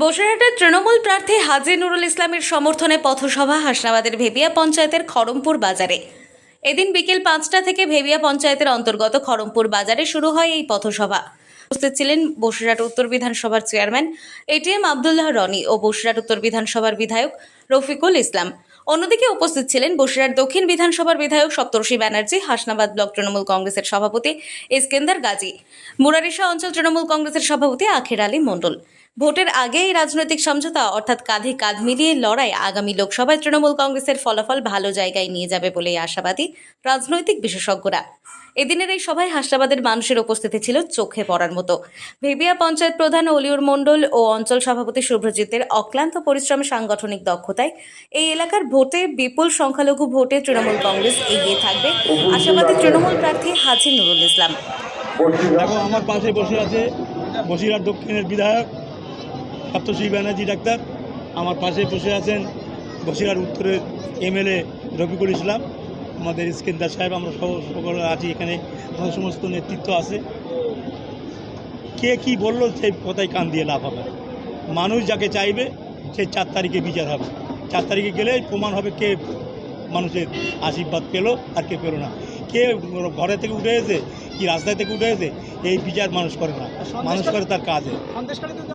বসিরহাটের তৃণমূল প্রার্থী হাজি নুরুল ইসলামের সমর্থনে পথসভা হাসনাবাদের ভেবিয়া পঞ্চায়েতের খড়মপুর বাজারে। এদিন বিকেল পাঁচটা থেকে ভেবিয়া পঞ্চায়েতের অন্তর্গত খড়মপুর বাজারে শুরু হয় এই পথসভা। উপস্থিত ছিলেন বসিরহাট উত্তর বিধানসভার চেয়ারম্যান এটিএম আবদুল্লাহ রনি ও বসিরহাট উত্তর বিধানসভার বিধায়ক রফিকুল ইসলাম। অন্যদিকে উপস্থিত ছিলেন বসিরহাট দক্ষিণ বিধানসভার বিধায়ক সপ্তর্ষি ব্যানার্জি, হাসনাবাদ ব্লক তৃণমূল কংগ্রেসের সভাপতি ইস্কেন্দার গাজী, মুরারিশা অঞ্চল তৃণমূল কংগ্রেসের সভাপতি আখের আলী মণ্ডল। ভোটের আগে এই রাজনৈতিক সমঝোতা, অর্থাৎ কাঁধে কাঁধ মিলিয়ে লড়াই আগামী লোকসভায় তৃণমূল কংগ্রেসের ফলাফল ভালো জায়গায় নিয়ে যাবে বলে আশাবাদী রাজনৈতিক বিশেষজ্ঞরা। এদিনের এই সভায় হাসনাবাদের মানুষের উপস্থিতি ছিল চোখে পড়ার মতো। ভেবিয়া পঞ্চায়েত প্রধান অলিউর মণ্ডল ও অঞ্চল সভাপতি শুভ্রজিতের অক্লান্ত পরিশ্রমে সাংগঠনিক দক্ষতায় এই এলাকার ভোটে বিপুল সংখ্যালঘু ভোটে তৃণমূল কংগ্রেস এগিয়ে থাকবে। আশাবাদী তৃণমূল প্রার্থী হাজি নুরুল ইসলাম। দেখো আমার পাশে বসে আছে বসিরহাট দক্ষিণের বিধায়ক সপ্তশ্রী ব্যানার্জি ডাক্তার। আমার পাশে বসে আছেন বসিরহাট উত্তরের এমএলএ রফিকুল ইসলাম। আমাদের ইস্কেন্দার সাহেব আমরা সব সকলে আছি এখানে। আমাদের সমস্ত নেতৃত্ব আছে। কে কি বলল সেই কথাই কান দিয়ে লাভ হবে মানুষ যাকে চাইবে সে চার তারিখে বিচার হবে। চার তারিখে গেলে প্রমাণ হবে কে মানুষের আশীর্বাদ পেল আর কে পেল না। কে ঘরে থেকে উঠে এসে কি রাস্তায় থেকে উঠে এসে এই বিচার মানুষ করে না। মানুষ করে তার কাজে।